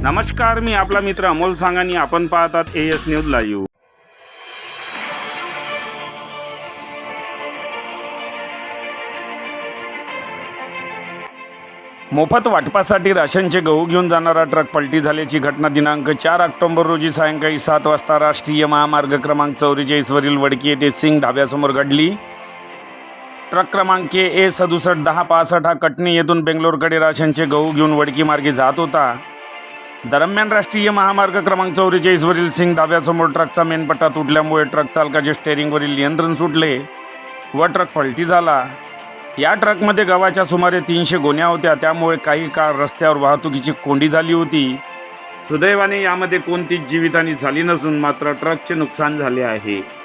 नमस्कार मी आपला मित्र अमोल सांगानी आपण पाहतात ए एस न्यूज लाईव्ह मोफत वाटपासाठी राशनचे गहू घेऊन जाणारा ट्रक पलटी झाल्याची घटना दिनांक चार ऑक्टोबर रोजी सायंकाळी सात वाजता राष्ट्रीय महामार्ग क्रमांक चौवेचाळीसवरील वडकी येथे सिंग ढाब्यासमोर घडली. ट्रक क्रमांक ए सदुसष्ट दहा पासष्ट हा कटनी येथून बेंगलोरकडे राशनचे गहू घेऊन वडकी मार्गे जात होता. दरम्यान राष्ट्रीय महामार्ग क्रमांक चौवेचाळीसवरील सिंग धाब्यासमोर ट्रकचा मेनपट्टा तुटल्यामुळे ट्रक चालकाचे स्टेअरिंगवरील नियंत्रण सुटले व ट्रक पलटी झाला. या ट्रकमध्ये गव्हाच्या सुमारे तीनशे गोण्या होत्या. त्यामुळे काही काळ रस्त्यावर वाहतुकीची कोंडी झाली होती. सुदैवाने यामध्ये कोणतीच जीवितहानी झाली नसून मात्र ट्रकचे नुकसान झाले आहे.